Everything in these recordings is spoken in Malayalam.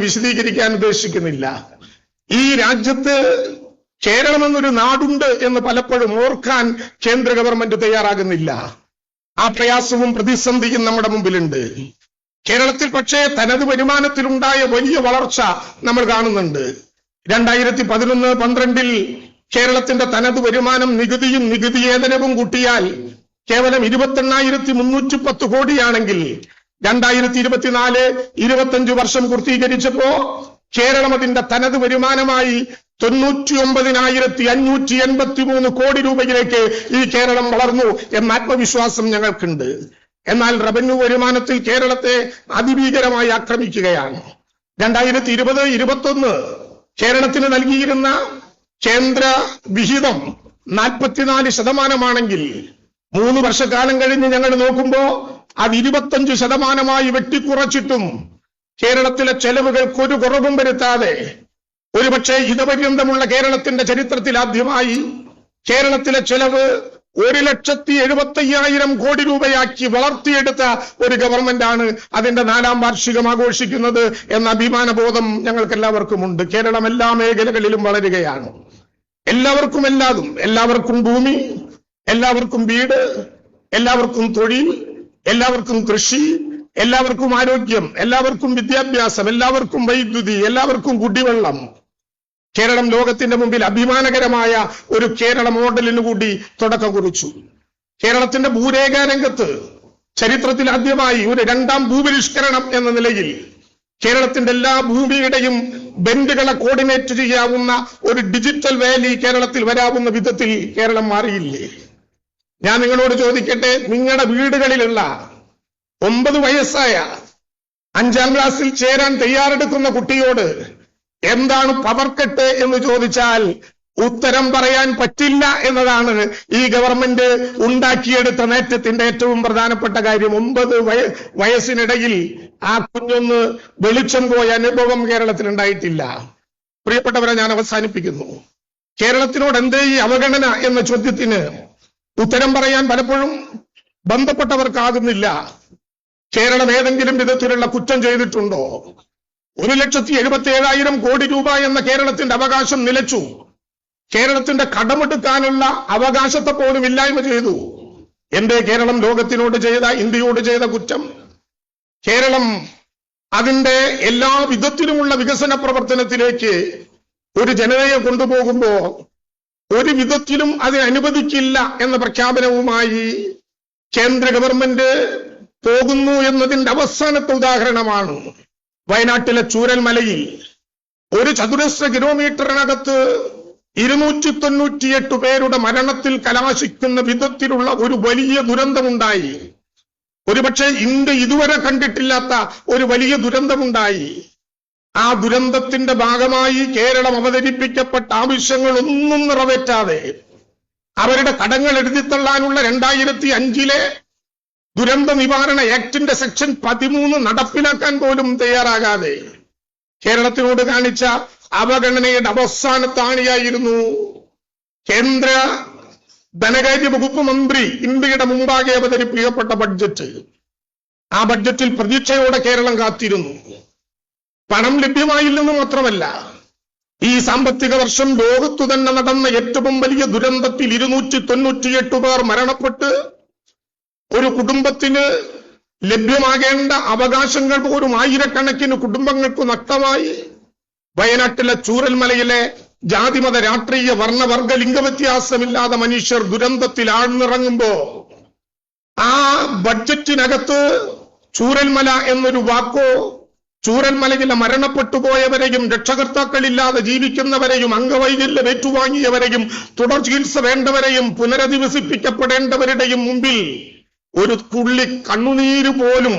വിശദീകരിക്കാൻ ഉദ്ദേശിക്കുന്നില്ല. ഈ രാജ്യത്ത് കേരളം എന്നൊരു നാടുണ്ട് എന്ന് പലപ്പോഴും ഓർക്കാൻ കേന്ദ്ര ഗവൺമെന്റ് തയ്യാറാകുന്നില്ല. ആ പ്രയാസവും പ്രതിസന്ധിയും നമ്മുടെ മുമ്പിലുണ്ട്. കേരളത്തിൽ പക്ഷേ തനത് വരുമാനത്തിലുണ്ടായ വലിയ വളർച്ച നമ്മൾ കാണുന്നുണ്ട്. രണ്ടായിരത്തി പതിനൊന്ന് പന്ത്രണ്ടിൽ കേരളത്തിന്റെ തനത് വരുമാനം നികുതിയും നികുതിയേതനവും കൂട്ടിയാൽ കേവലം ഇരുപത്തെണ്ണായിരത്തി മുന്നൂറ്റി പത്ത് കോടിയാണെങ്കിൽ രണ്ടായിരത്തി ഇരുപത്തിനാല് ഇരുപത്തഞ്ച് വർഷം പൂർത്തീകരിച്ചപ്പോ കേരളം അതിന്റെ തനത് വരുമാനമായി തൊണ്ണൂറ്റി ഒമ്പതിനായിരത്തി അഞ്ഞൂറ്റി എൺപത്തി മൂന്ന് കോടി രൂപയിലേക്ക് ഈ കേരളം വളർന്നു എന്ന ആത്മവിശ്വാസം ഞങ്ങൾക്കുണ്ട്. എന്നാൽ റവന്യൂ വരുമാനത്തിൽ കേരളത്തെ അതിഭീകരമായി ആക്രമിക്കുകയാണ്. രണ്ടായിരത്തി ഇരുപത് ഇരുപത്തൊന്ന് കേരളത്തിന് നൽകിയിരുന്ന കേന്ദ്ര വിഹിതം നാൽപ്പത്തിനാല് ശതമാനമാണെങ്കിൽ മൂന്ന് വർഷക്കാലം കഴിഞ്ഞ് ഞങ്ങൾ നോക്കുമ്പോ അത് ഇരുപത്തഞ്ച് ശതമാനമായി വെട്ടിക്കുറച്ചിട്ടും കേരളത്തിലെ ചെലവുകൾക്ക് ഒരു കുറവും വരുത്താതെ ഒരുപക്ഷെ ഇതപര്യന്തമുള്ള കേരളത്തിന്റെ ചരിത്രത്തിൽ ആദ്യമായി കേരളത്തിലെ ചെലവ് ഒരു ലക്ഷത്തി എഴുപത്തയ്യായിരം കോടി രൂപയാക്കി വളർത്തിയെടുത്ത ഒരു ഗവൺമെന്റാണ് അതിന്റെ നാലാം വാർഷികം ആഘോഷിക്കുന്നത് എന്ന അഭിമാനബോധം ഞങ്ങൾക്ക് എല്ലാവർക്കും ഉണ്ട് കേരളം എല്ലാ മേഖലകളിലും വളരുകയാണ്. എല്ലാവർക്കും എല്ലാതും. എല്ലാവർക്കും ഭൂമി എല്ലാവർക്കും വീട് എല്ലാവർക്കും തൊഴിൽ എല്ലാവർക്കും കൃഷി എല്ലാവർക്കും ആരോഗ്യം എല്ലാവർക്കും വിദ്യാഭ്യാസം എല്ലാവർക്കും വൈദ്യുതി എല്ലാവർക്കും കുടിവെള്ളം. കേരളം ലോകത്തിന്റെ മുമ്പിൽ അഭിമാനകരമായ ഒരു കേരള മോഡലിന് കൂടി തുടക്കം കുറിച്ചു. കേരളത്തിന്റെ ഭൂരേഖ രംഗത്ത് ചരിത്രത്തിൽ ആദ്യമായി ഒരു രണ്ടാം ഭൂപരിഷ്കരണം എന്ന നിലയിൽ കേരളത്തിന്റെ എല്ലാ ഭൂമിയുടെയും ബെൻഡുകളെ കോർഡിനേറ്റ് ചെയ്യാവുന്ന ഒരു ഡിജിറ്റൽ വാലി കേരളത്തിൽ വരാവുന്ന വിധത്തിൽ കേരളം മാറിയില്ലേ? ഞാൻ നിങ്ങളോട് ചോദിക്കട്ടെ നിങ്ങളുടെ വീടുകളിലുള്ള ഒമ്പത് വയസ്സായ അഞ്ചാം ക്ലാസ്സിൽ ചേരാൻ തയ്യാറെടുക്കുന്ന കുട്ടിയോട് എന്താണ് പവർ കട്ട് എന്ന് ചോദിച്ചാൽ ഉത്തരം പറയാൻ പറ്റില്ല എന്നതാണ് ഈ ഗവൺമെന്റ് ഉണ്ടാക്കിയെടുത്ത നേറ്റത്തിന്റെ ഏറ്റവും പ്രധാനപ്പെട്ട കാര്യം. ഒമ്പത് വയ വയസ്സിനിടയിൽ ആ കുഞ്ഞൊന്ന് വെളിച്ചം പോയ അനുഭവം കേരളത്തിൽ ഉണ്ടായിട്ടില്ല. പ്രിയപ്പെട്ടവരെ ഞാൻ അവസാനിപ്പിക്കുന്നു. കേരളത്തിനോട് എന്തേ ഈ അവഗണന എന്ന ചോദ്യത്തിന് ഉത്തരം പറയാൻ പലപ്പോഴും ബന്ധപ്പെട്ടവർക്കാകുന്നില്ല. കേരളം ഏതെങ്കിലും വിധത്തിലുള്ള കുറ്റം ചെയ്തിട്ടുണ്ടോ? ഒരു ലക്ഷത്തി എഴുപത്തി ഏഴായിരം കോടി രൂപ എന്ന കേരളത്തിന്റെ അവകാശം നിലച്ചു. കേരളത്തിന്റെ കടമെടുക്കാനുള്ള അവകാശത്തെ പോലും ഇല്ലായ്മ ചെയ്തു. എന്റെ കേരളം ലോകത്തിനോട് ചെയ്ത ഇന്ത്യയോട് ചെയ്ത കുറ്റം. കേരളം അതിന്റെ എല്ലാ വിധത്തിലുമുള്ള വികസന പ്രവർത്തനത്തിലേക്ക് ഒരു ജനതയെ കൊണ്ടുപോകുമ്പോ ഒരു വിധത്തിലും അതിനെ അനുവദിക്കില്ല എന്ന പ്രഖ്യാപനവുമായി കേന്ദ്ര ഗവൺമെന്റ് പോകുന്നു എന്നതിന്റെ അവസാനത്തെ ഉദാഹരണമാണ് വയനാട്ടിലെ ചൂരൽമലയിൽ ഒരു ചതുരശ്ര കിലോമീറ്ററിനകത്ത് ഇരുന്നൂറ്റി തൊണ്ണൂറ്റിയെട്ട് പേരുടെ മരണത്തിൽ കലാശിക്കുന്ന വിധത്തിലുള്ള ഒരു വലിയ ദുരന്തമുണ്ടായി. ഒരുപക്ഷെ ഇന്ത്യ ഇതുവരെ കണ്ടിട്ടില്ലാത്ത ഒരു വലിയ ദുരന്തമുണ്ടായി. ആ ദുരന്തത്തിന്റെ ഭാഗമായി കേരളം അവതരിപ്പിക്കപ്പെട്ട ആവശ്യങ്ങളൊന്നും നിറവേറ്റാതെ അവരുടെ കടങ്ങൾ എഴുതിത്തള്ളാനുള്ള രണ്ടായിരത്തി അഞ്ചിലെ ദുരന്ത നിവാരണ ആക്ടിന്റെ സെക്ഷൻ പതിമൂന്ന് നടപ്പിലാക്കാൻ പോലും തയ്യാറാകാതെ കേരളത്തിനോട് കാണിച്ച അവഗണനയുടെ അവസാനത്താണിയായിരുന്നു കേന്ദ്ര ധനകാര്യ വകുപ്പ് മന്ത്രി ഇന്ത്യയുടെ മുമ്പാകെ അവതരിപ്പിക്കപ്പെട്ട ബഡ്ജറ്റ്. ആ ബഡ്ജറ്റിൽ പ്രതീക്ഷയോടെ കേരളം കാത്തിരുന്നു. പണം ലഭ്യമായില്ലെന്ന് മാത്രമല്ല ഈ സാമ്പത്തിക വർഷം ലോകത്തു തന്നെ നടന്ന ഏറ്റവും വലിയ ദുരന്തത്തിൽ ഇരുന്നൂറ്റി തൊണ്ണൂറ്റിയെട്ട് പേർ മരണപ്പെട്ട് ഒരു കുടുംബത്തിന് ലഭ്യമാകേണ്ട അവകാശങ്ങൾ പോലും ആയിരക്കണക്കിന് കുടുംബങ്ങൾക്ക് നഷ്ടമായി. വയനാട്ടിലെ ചൂരൽമലയിലെ ജാതിമത രാഷ്ട്രീയ വർണവർഗ ലിംഗവ്യത്യാസമില്ലാതെ മനുഷ്യർ ദുരന്തത്തിൽ ആഴ്ന്നിറങ്ങുമ്പോ ആ ബഡ്ജറ്റിനകത്ത് ചൂരൽമല എന്നൊരു വാക്കോ ചൂരൽമലയിലെ മരണപ്പെട്ടു പോയവരെയും രക്ഷകർത്താക്കളില്ലാതെ ജീവിക്കുന്നവരെയും അംഗവൈകല്യം ഏറ്റുവാങ്ങിയവരെയും തുടർ ചികിത്സ വേണ്ടവരെയും പുനരധിവസിപ്പിക്കപ്പെടേണ്ടവരുടെയും മുമ്പിൽ ഒരു തുള്ളി കണ്ണുനീര് പോലും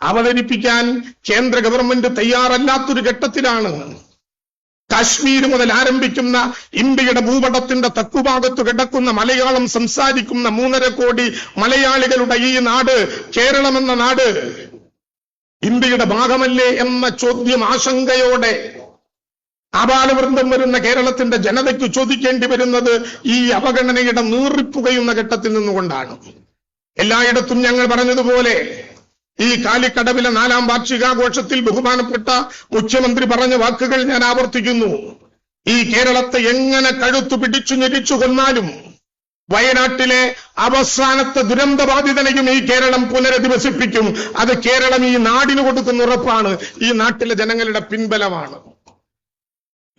അവതരിപ്പിക്കാൻ കേന്ദ്ര ഗവൺമെന്റ് തയ്യാറല്ലാത്തൊരു ഘട്ടത്തിലാണ്. കാശ്മീർ മുതൽ ആരംഭിക്കുന്ന ഇന്ത്യയുടെ ഭൂപടത്തിന്റെ തെക്കുഭാഗത്ത് കിടക്കുന്ന മലയാളം സംസാരിക്കുന്ന മൂന്നര കോടി മലയാളികളുടെ ഈ നാട് കേരളം എന്ന നാട് ഇന്ത്യയുടെ ഭാഗമല്ലേ എന്ന ചോദ്യം ആശങ്കയോടെ ആപാലവൃന്ദം വരുന്ന കേരളത്തിന്റെ ജനതയ്ക്ക് ചോദിക്കേണ്ടി വരുന്നത് ഈ അവഗണനയുടെ നീറിപ്പുകയുന്ന ഘട്ടത്തിൽ നിന്നുകൊണ്ടാണ്. എല്ലായിടത്തും ഞങ്ങൾ പറഞ്ഞതുപോലെ ഈ കാലിക്കടവിലെ നാലാം വാർഷികാഘോഷത്തിൽ ബഹുമാനപ്പെട്ട മുഖ്യമന്ത്രി പറഞ്ഞ വാക്കുകൾ ഞാൻ ആവർത്തിക്കുന്നു. ഈ കേരളത്തെ എങ്ങനെ കഴുത്തു പിടിച്ചു ഞെരിച്ചു കൊന്നാലും വയനാട്ടിലെ അവസാനത്തെ ദുരന്തബാധിതനെയും ഈ കേരളം പുനരധിവസിപ്പിക്കും. അത് കേരളം ഈ നാടിന് കൊടുക്കുന്ന ഉറപ്പാണ്. ഈ നാട്ടിലെ ജനങ്ങളുടെ പിൻബലമാണ്.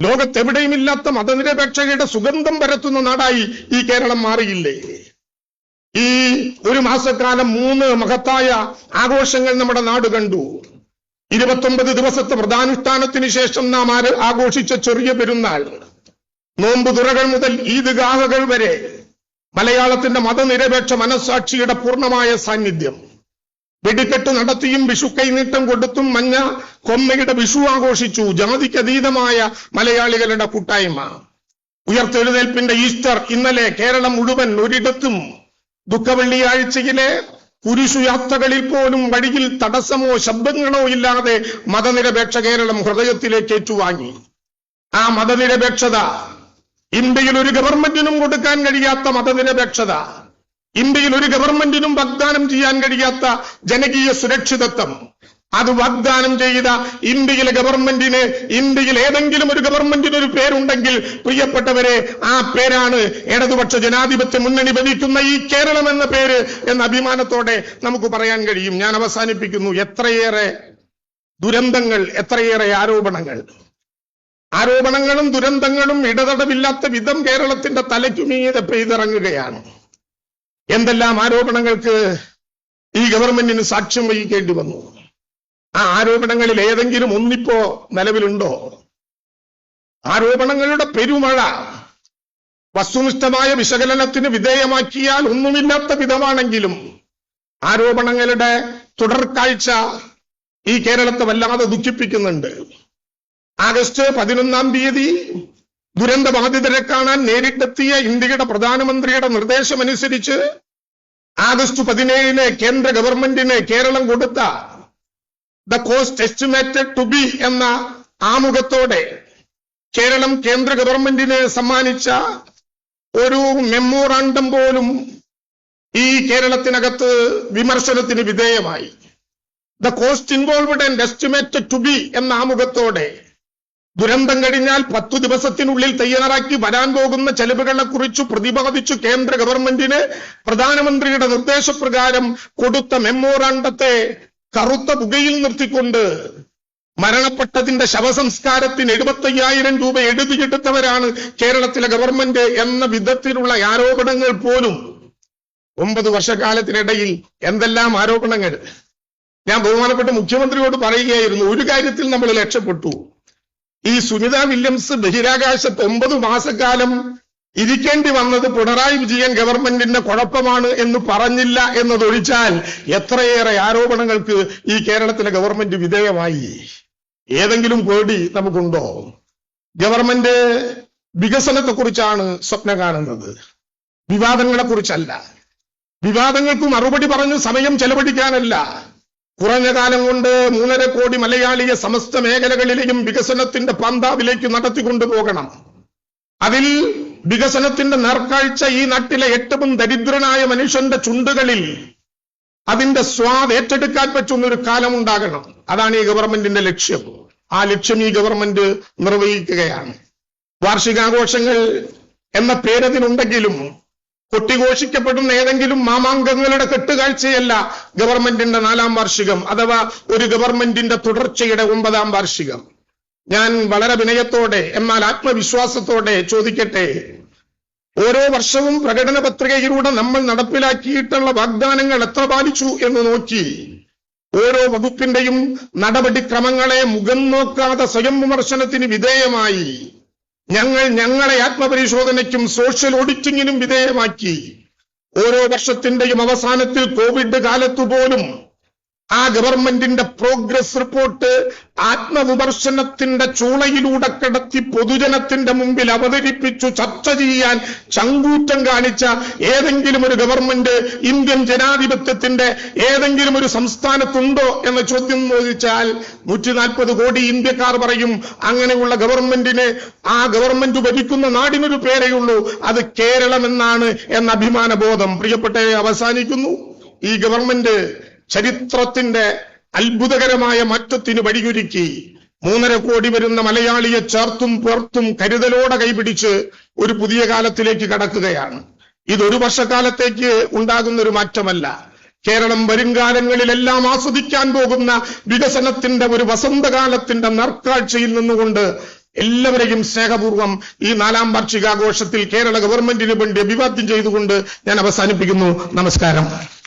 ലോകത്തെവിടെയുമില്ലാത്ത മതനിരപേക്ഷതയുടെ സുഗന്ധം പരത്തുന്ന നാടായി ഈ കേരളം മാറിയില്ലേ? ഈ ഒരു മാസക്കാലം മൂന്ന് മഹത്തായ ആഘോഷങ്ങൾ നമ്മുടെ നാട് കണ്ടു. ഇരുപത്തൊമ്പത് ദിവസത്തെ വ്രതാനുഷ്ഠാനത്തിന് ശേഷം നാം ആഘോഷിച്ച ചെറിയ പെരുന്നാൾ. നോമ്പ് തുറകൾ മുതൽ ഈദ്ഗാഹകൾ വരെ മലയാളത്തിന്റെ മതനിരപേക്ഷ മനസ്സാക്ഷിയുടെ പൂർണമായ സാന്നിധ്യം. വെടിക്കെട്ട് നടത്തിയും വിഷു കൈനീട്ടം കൊടുത്തും മഞ്ഞ കൊമ്മയുടെ വിഷു ആഘോഷിച്ചു ജാതിക്കതീതമായ മലയാളികളുടെ കൂട്ടായ്മ. ഉയർത്തെഴുന്നേൽപ്പിന്റെ ഈസ്റ്റർ ഇന്നലെ കേരളം മുഴുവൻ ഒരിടത്തും ദുഃഖവെള്ളിയാഴ്ചയിലെ കുരിശുയാത്രകളിൽ പോലും വഴിയിൽ തടസ്സമോ ശബ്ദങ്ങളോ ഇല്ലാതെ മതനിരപേക്ഷ കേരളം ഹൃദയത്തിലേക്ക് ഏറ്റുവാങ്ങി. ആ മതനിരപേക്ഷത ഇന്ത്യയിൽ ഒരു ഗവൺമെന്റിനും കൊടുക്കാൻ കഴിയാത്ത മതനിരപേക്ഷത ഇന്ത്യയിൽ ഒരു ഗവൺമെന്റിനും വാഗ്ദാനം ചെയ്യാൻ കഴിയാത്ത ജനകീയ സുരക്ഷിതത്വം അത് വാഗ്ദാനം ചെയ്ത ഇന്ത്യയിലെ ഗവൺമെന്റിന് ഇന്ത്യയിൽ ഏതെങ്കിലും ഒരു ഗവൺമെന്റിന് ഒരു പേരുണ്ടെങ്കിൽ പ്രിയപ്പെട്ടവരെ ആ പേരാണ് ഇടതുപക്ഷ ജനാധിപത്യ മുന്നണി ഭരിക്കുന്ന ഈ കേരളം എന്ന പേര് എന്ന അഭിമാനത്തോടെ നമുക്ക് പറയാൻ കഴിയും. ഞാൻ അവസാനിപ്പിക്കുന്നു. എത്രയേറെ ദുരന്തങ്ങൾ എത്രയേറെ ആരോപണങ്ങൾ ആരോപണങ്ങളും ദുരന്തങ്ങളും ഇടതടവില്ലാത്ത വിധം കേരളത്തിന്റെ തലയ്ക്കുമീതെ പെയ്തിറങ്ങുകയാണ്. എന്തെല്ലാം ആരോപണങ്ങൾക്ക് ഈ ഗവൺമെന്റിന് സാക്ഷ്യം വഹിക്കേണ്ടി വന്നു? ആ ആരോപണങ്ങളിൽ ഏതെങ്കിലും ഒന്നിപ്പോ നിലവിലുണ്ടോ? ആരോപണങ്ങളുടെ പെരുമഴ വസ്തുനിഷ്ഠമായ വിശകലനത്തിന് വിധേയമാക്കിയാൽ ഒന്നുമില്ലാത്ത വിധമാണെങ്കിലും ആരോപണങ്ങളുടെ തുടർക്കാഴ്ച ഈ കേരളത്തെ വല്ലാതെ ദുഃഖിപ്പിക്കുന്നുണ്ട്. ആഗസ്റ്റ് പതിനൊന്നാം തീയതി ദുരന്തബാധിതരെ കാണാൻ നേരിട്ടെത്തിയ ഇന്ത്യയുടെ പ്രധാനമന്ത്രിയുടെ നിർദ്ദേശമനുസരിച്ച് ആഗസ്റ്റ് പതിനേഴിന് കേന്ദ്ര ഗവൺമെന്റിന് കേരളം കൊടുത്ത the cost estimated to be എന്ന ആമുഖത്തോടെ കേരളം കേന്ദ്ര ഗവൺമെന്റിന് സമ്മാനിച്ച ഒരു മെമ്മോറാണ്ടം പോലും ഈ കേരളത്തിനകത്ത് വിമർശനത്തിന് വിധേയമായി. The cost involved and estimated to be എന്ന ആമുഖത്തോടെ ദുരന്തം കഴിഞ്ഞാൽ പത്തു ദിവസത്തിനുള്ളിൽ തയ്യാറാക്കി വരാൻ പോകുന്ന ചെലവുകളെ കുറിച്ച് പ്രതിപാദിച്ചു കേന്ദ്ര ഗവൺമെന്റിന് പ്രധാനമന്ത്രിയുടെ നിർദ്ദേശപ്രകാരം കൊടുത്ത മെമ്മോറാണ്ടത്തെ കറുത്ത പുകയിൽ നിർത്തിക്കൊണ്ട് മരണപ്പെട്ടതിന്റെ ശവസംസ്കാരത്തിന് എഴുപത്തയ്യായിരം രൂപ എഴുതിയെടുത്തവരാണ് കേരളത്തിലെ ഗവൺമെന്റ് എന്ന വിധത്തിലുള്ള ആരോപണങ്ങൾ പോലും. ഒമ്പത് വർഷക്കാലത്തിനിടയിൽ എന്തെല്ലാം ആരോപണങ്ങൾ? ഞാൻ ബഹുമാനപ്പെട്ട മുഖ്യമന്ത്രിയോട് പറയുകയായിരുന്നു ഒരു കാര്യത്തിൽ നമ്മൾ രക്ഷപ്പെട്ടു. ഈ സുനിത വില്യംസ് ബഹിരാകാശത്ത് ഒമ്പത് മാസക്കാലം ഇരിക്കേണ്ടി വന്നത് പിണറായി വിജയൻ ഗവൺമെന്റിന്റെ കുഴപ്പമാണ് എന്ന് പറഞ്ഞില്ല എന്നതൊഴിച്ചാൽ എത്രയേറെ ആരോപണങ്ങൾക്ക് ഈ കേരളത്തിലെ ഗവൺമെന്റ് വിധേയമായി. ഏതെങ്കിലും പേടി നമുക്കുണ്ടോ? ഗവൺമെന്റ് വികസനത്തെക്കുറിച്ചാണ് സ്വപ്നം കാണുന്നത്. വിവാദങ്ങളെ കുറിച്ചല്ല വിവാദങ്ങൾക്ക് മറുപടി പറഞ്ഞ് സമയം ചെലവഴിക്കാനല്ല. കുറഞ്ഞ കാലം കൊണ്ട് മൂന്നര കോടി മലയാളിയെ സമസ്ത മേഖലകളിലെയും വികസനത്തിന്റെ പന്താവിലേക്ക് നടത്തിക്കൊണ്ടുപോകണം അതിൽ വികസനത്തിന്റെ നേർക്കാഴ്ച ഈ നാട്ടിലെ ഏറ്റവും ദരിദ്രനായ മനുഷ്യന്റെ ചുണ്ടുകളിൽ അതിന്റെ സ്വാദ് ഏറ്റെടുക്കാൻ പറ്റുന്ന ഒരു കാലം ഉണ്ടാകണം. അതാണ് ഈ ഗവൺമെന്റിന്റെ ലക്ഷ്യം. ആ ലക്ഷ്യം ഈ ഗവൺമെന്റ് നിർവഹിക്കുകയാണ്. വാർഷികാഘോഷങ്ങൾ എന്ന പേരതിനുണ്ടെങ്കിലും കൊട്ടിഘോഷിക്കപ്പെടുന്ന ഏതെങ്കിലും മാമാങ്കങ്ങളുടെ കെട്ടുകാഴ്ചയല്ല ഗവൺമെന്റിന്റെ നാലാം വാർഷികം അഥവാ ഒരു ഗവൺമെന്റിന്റെ തുടർച്ചയുടെ ഒമ്പതാം വാർഷികം. ഞാൻ വളരെ വിനയത്തോടെ എന്നാൽ ആത്മവിശ്വാസത്തോടെ ചോദിക്കട്ടെ. ഓരോ വർഷവും പ്രകടന പത്രികയിലൂടെ നമ്മൾ നടപ്പിലാക്കിയിട്ടുള്ള വാഗ്ദാനങ്ങൾ എത്ര പാലിച്ചു എന്ന് നോക്കി. ഓരോ വകുപ്പിന്റെയും നടപടിക്രമങ്ങളെ മുഖം നോക്കാതെ സ്വയം വിമർശനത്തിന് വിധേയമായി. ഞങ്ങൾ ഞങ്ങളെ ആത്മപരിശോധനയ്ക്കും സോഷ്യൽ ഓഡിറ്റിങ്ങിനും വിധേയമാക്കി. ഓരോ വർഷത്തിന്റെയും അവസാനത്തിൽ കോവിഡ് കാലത്തു പോലും ആ ഗവൺമെന്റിന്റെ പ്രോഗ്രസ് റിപ്പോർട്ട് ആത്മവിമർശനത്തിന്റെ ചൂളയിലൂടെ കിടത്തി പൊതുജനത്തിന്റെ മുമ്പിൽ അവതരിപ്പിച്ചു ചർച്ച ചെയ്യാൻ ചങ്കൂറ്റം കാണിച്ച ഏതെങ്കിലും ഒരു ഗവൺമെന്റ് ഇന്ത്യൻ ജനാധിപത്യത്തിന്റെ ഏതെങ്കിലും ഒരു സംസ്ഥാനത്തുണ്ടോ എന്ന ചോദ്യം ചോദിച്ചാൽ നൂറ്റി നാൽപ്പത് കോടി ഇന്ത്യക്കാർ പറയും അങ്ങനെയുള്ള ഗവൺമെന്റിന് ആ ഗവൺമെന്റ് ഭരിക്കുന്ന നാടിനൊരു പേരെയുള്ളൂ അത് കേരളം എന്നാണ് എന്ന അഭിമാന ബോധം പ്രിയപ്പെട്ടവരെ അവസാനിക്കുന്നു. ഈ ഗവൺമെന്റ് ചരിത്രത്തിന്റെ അത്ഭുതകരമായ മാറ്റത്തിന് വഴിയൊരുക്കി മൂന്നര കോടി വരുന്ന മലയാളിയെ ചേർത്തും പുറത്തും കരുതലോടെ കൈപിടിച്ച് ഒരു പുതിയ കാലത്തിലേക്ക് കടക്കുകയാണ്. ഇതൊരു വർഷക്കാലത്തേക്ക് ഉണ്ടാകുന്ന ഒരു മാറ്റമല്ല. കേരളം വരും കാലങ്ങളിലെല്ലാം ആസ്വദിക്കാൻ പോകുന്ന വികസനത്തിന്റെ ഒരു വസന്തകാലത്തിന്റെ നർക്കാഴ്ചയിൽ നിന്നുകൊണ്ട് എല്ലാവരെയും സ്നേഹപൂർവം ഈ നാലാം വാർഷികാഘോഷത്തിൽ കേരള ഗവൺമെന്റിന് വേണ്ടി അഭിവാദ്യം ചെയ്തുകൊണ്ട് ഞാൻ അവസാനിപ്പിക്കുന്നു. നമസ്കാരം.